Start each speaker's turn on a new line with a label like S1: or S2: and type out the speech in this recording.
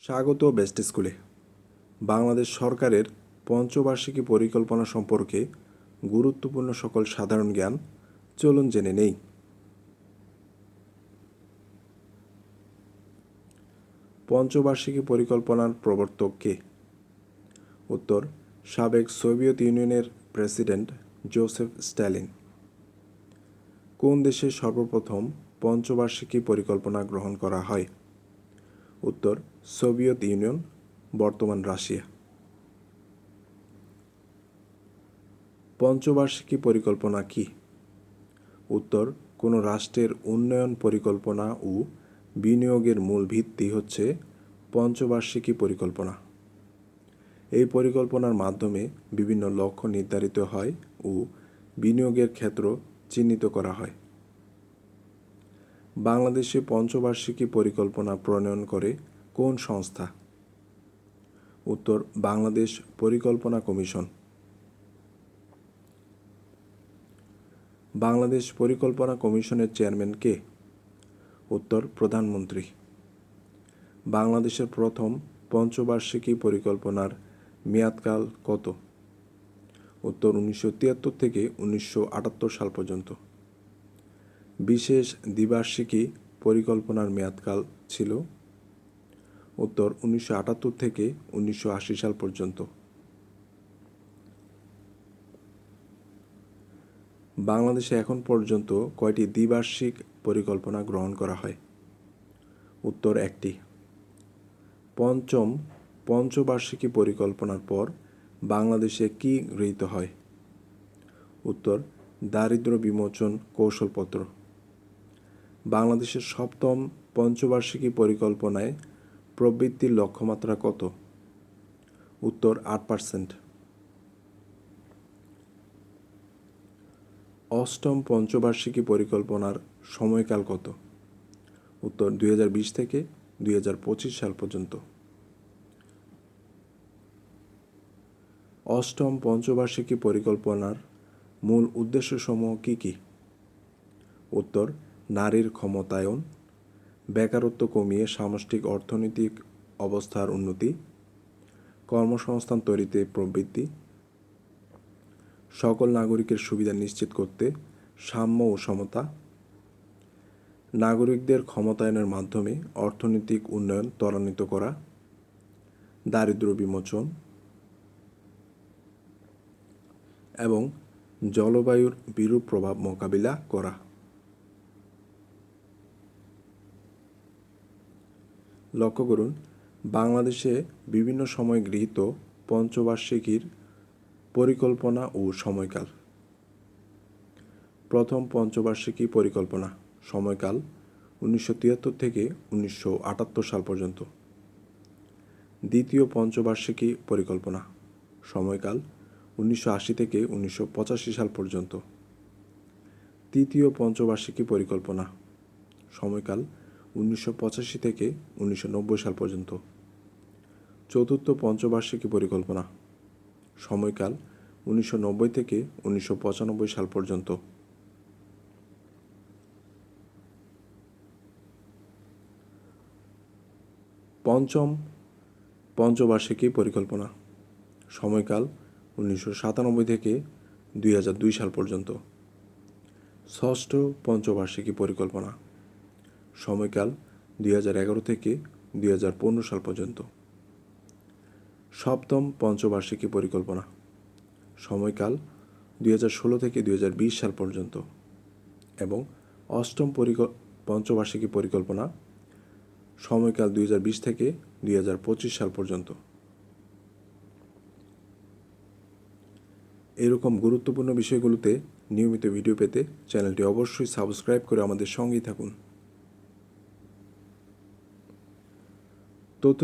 S1: স্বাগত বেস্ট স্কুলে। বাংলাদেশ সরকারের পঞ্চবার্ষিকী পরিকল্পনা সম্পর্কে গুরুত্বপূর্ণ সকল সাধারণ জ্ঞান চলুন জেনে নেই। পঞ্চবার্ষিকী পরিকল্পনার প্রবর্তক কে? উত্তর, সাবেক সোভিয়েত ইউনিয়নের প্রেসিডেন্ট জোসেফ স্ট্যালিন। কোন দেশে সর্বপ্রথম পঞ্চবার্ষিকী পরিকল্পনা গ্রহণ করা হয়? উত্তর, সোভিয়েত ইউনিয়ন, বর্তমান রাশিয়া। পঞ্চবার্ষিকী পরিকল্পনা কি? উত্তর, কোনো রাষ্ট্রের উন্নয়ন পরিকল্পনা ও বিনিয়োগের মূল ভিত্তি হচ্ছে পঞ্চবার্ষিকী পরিকল্পনা। এই পরিকল্পনার মাধ্যমে বিভিন্ন লক্ষ্য নির্ধারিত হয় ও বিনিয়োগের ক্ষেত্র চিহ্নিত করা হয়। বাংলাদেশে পঞ্চবার্ষিকী পরিকল্পনা প্রণয়ন করে কোন সংস্থা? উত্তর, বাংলাদেশ পরিকল্পনা কমিশন। বাংলাদেশ পরিকল্পনা কমিশনের চেয়ারম্যান কে? উত্তর, প্রধানমন্ত্রী। বাংলাদেশের প্রথম পঞ্চবার্ষিকী পরিকল্পনার মেয়াদকাল কত? উত্তর, উনিশশো তিয়াত্তর থেকে উনিশশো আটাত্তর সাল পর্যন্ত। বিশেষ দ্বিবার্ষিকী পরিকল্পনার মেয়াদকাল ছিল উত্তর উনিশশো আটাত্তর থেকে উনিশশো আশি সাল পর্যন্ত। বাংলাদেশে এখন পর্যন্ত কয়টি দ্বিবার্ষিক পরিকল্পনা গ্রহণ করা হয়? উত্তর একটি। পঞ্চম পঞ্চবার্ষিকী পরিকল্পনার পর বাংলাদেশে কি গৃহীত হয়? উত্তর দারিদ্র বিমোচন কৌশলপত্র। বাংলাদেশের সপ্তম পঞ্চবার্ষিকী পরিকল্পনায় প্রবৃত্তির লক্ষ্যমাত্রা কত? উত্তর আট পার্সেন্ট। অষ্টম পঞ্চবার্ষিকী পরিকল্পনার সময়কাল কত? উত্তর দুই হাজার বিশ থেকে দুই হাজার পঁচিশ সাল পর্যন্ত। অষ্টম পঞ্চবার্ষিকী পরিকল্পনার মূল উদ্দেশ্যসমূহ কী কী? উত্তর নারীর ক্ষমতায়ন, বেকারত্ব কমিয়ে সামষ্টিক অর্থনৈতিক অবস্থার উন্নতি, কর্মসংস্থান তৈরিতে প্রবৃত্তি, সকল নাগরিকের সুবিধা নিশ্চিত করতে সাম্য ও সমতা, নাগরিকদের ক্ষমতায়নের মাধ্যমে অর্থনৈতিক উন্নয়ন ত্বরান্বিত করা, দারিদ্র বিমোচন এবং জলবায়ুর বিরূপ প্রভাব মোকাবিলা করা। লক্ষ্য করুন, বাংলাদেশে বিভিন্ন সময় গৃহীত পঞ্চবার্ষিকীর পরিকল্পনা ও সময়কাল। প্রথম পঞ্চবার্ষিকী পরিকল্পনা, সময়কাল উনিশশো তিয়াত্তর থেকে উনিশশো আটাত্তর সাল পর্যন্ত। দ্বিতীয় পঞ্চবার্ষিকী পরিকল্পনা, সময়কাল উনিশশো আশি থেকে উনিশশো পঁচাশি সাল পর্যন্ত। তৃতীয় পঞ্চবার্ষিকী পরিকল্পনা, সময়কাল উনিশশো পঁচাশি থেকে উনিশশো নব্বই সাল পর্যন্ত। চতুর্থ পঞ্চবার্ষিকী পরিকল্পনা। সময়কাল উনিশশো নব্বই থেকে উনিশশো পঁচানব্বই সাল পর্যন্ত। পঞ্চম পঞ্চবার্ষিকী পরিকল্পনা। সময়কাল উনিশশো সাতানব্বই থেকে দুই হাজার দুই সাল পর্যন্ত। ষষ্ঠ পঞ্চবার্ষিকী পরিকল্পনা। সময়কাল দুই হাজার এগারো থেকে দুই হাজার পনেরো সাল পর্যন্ত। সপ্তম পঞ্চবার্ষিকী পরিকল্পনা। সময়কাল দুই হাজার ষোলো থেকে দুই হাজার বিশ সাল পর্যন্ত। এবং অষ্টম পরিক পঞ্চবার্ষিকী পরিকল্পনা সময়কাল দুই হাজার বিশ থেকে দুই হাজার পঁচিশ সাল পর্যন্ত। এরকম গুরুত্বপূর্ণ বিষয়গুলোতে নিয়মিত ভিডিও পেতে চ্যানেলটি অবশ্যই সাবস্ক্রাইব করে আমাদের সঙ্গেই থাকুন। Doğu